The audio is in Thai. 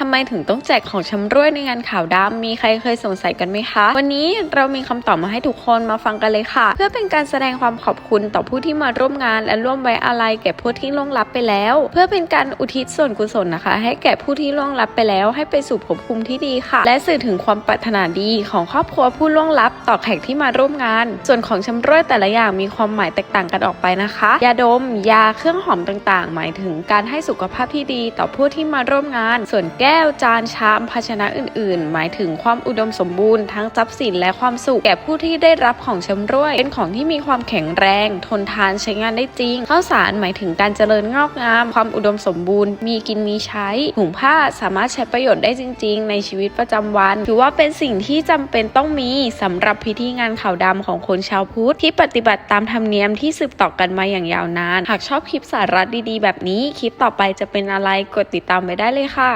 ทำไมถึงต้องแจกของชำร่วยในงานข่าวดำ มีใครเคยสงสัยกันไหมคะ วันนี้เรามีคำตอบมาให้ทุกคนมาฟังกันเลยค่ะ เพื่อเป็นการแสดงความขอบคุณต่อผู้ที่มาร่วมงาน และร่วมไว้อาลัยแก่ผู้ที่ล่วงลับไปแล้ว เพื่อเป็นการอุทิศส่วนกุศลนะคะ ให้แก่ผู้ที่ล่วงลับไปแล้ว ให้ไปสู่ภพภูมิที่ดีค่ะ และสื่อถึงความปรารถนาดีของครอบครัวผู้ล่วงลับต่อแขกที่มาร่วมงาน ส่วนของชำร่วยแต่ละอย่างมีความหมายแตกต่างกันออกไปนะคะ ยาดม ยาเครื่องหอมต่างๆ หมายถึงการให้สุขภาพที่ดีต่อผู้ที่มาร่วมงาน ส่วนแก้ก้วจานชามภาชนะอื่นๆ หมายถึงความอุดมสมบูรณ์ทั้งทรัพย์สินและความสุขแก่ผู้ที่ได้รับของชำรวย เป็นของที่มีความแข็งแรง ทนทานใช้งานได้จริงข้าวสารหมายถึงการเจริญงอกงาม ความอุดมสมบูรณ์ มีกินมีใช้ถุงผ้าสามารถใช้ประโยชน์ได้จริง ๆ ในชีวิตประจำวัน ถือว่าเป็นสิ่งที่จำเป็นต้องมีสำหรับพิธีงานขาวดำของคนชาวพุทธที่ปฏิบัติตามธรรมเนียมที่สืบต่อกันมาอย่างยาวนาน หากชอบคลิปสาระดีๆ แบบนี้ คลิปต่อไปจะเป็นอะไรกดติดตามไปได้เลยค่ะ